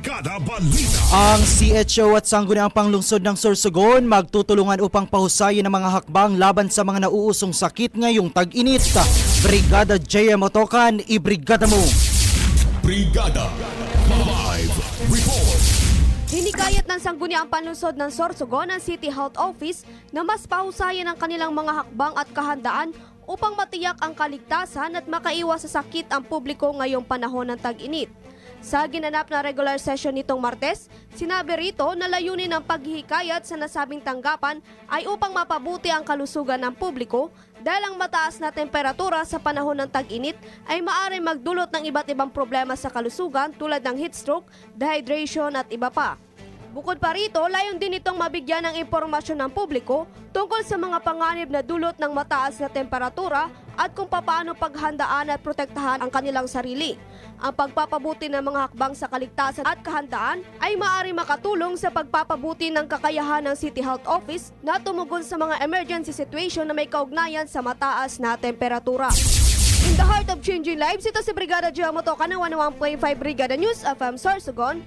Brigada Balita. Ang CHO at sangguniang panglungsod ng Sorsogon magtutulungan upang pahusayin ang mga hakbang laban sa mga nauusong sakit ngayong tag-init. Brigada JM Otokan, ibrigada mo! Brigada Live Report. Hinikayat ng sangguniang panlungsod ng Sorsogon ang City Health Office na mas pahusayan ang kanilang mga hakbang at kahandaan upang matiyak ang kaligtasan at makaiwas sa sakit ang publiko ngayong panahon ng tag-init. Sa ginanap na regular session nitong Martes, sinabi rito na layunin ng paghihikayat sa nasabing tanggapan ay upang mapabuti ang kalusugan ng publiko dahil ang mataas na temperatura sa panahon ng tag-init ay maaari magdulot ng iba't ibang problema sa kalusugan tulad ng heat stroke, dehydration at iba pa. Bukod pa rito, layon din itong mabigyan ng impormasyon ng publiko tungkol sa mga panganib na dulot ng mataas na temperatura at kung paano paghandaan at protektahan ang kanilang sarili. Ang pagpapabuti ng mga hakbang sa kaligtasan at kahandaan ay maaari makatulong sa pagpapabuti ng kakayahan ng City Health Office na tumugon sa mga emergency situation na may kaugnayan sa mataas na temperatura. In the heart of changing lives, ito si Brigada Giamoto ka ng 101.5 Brigada News FM Sorsogon,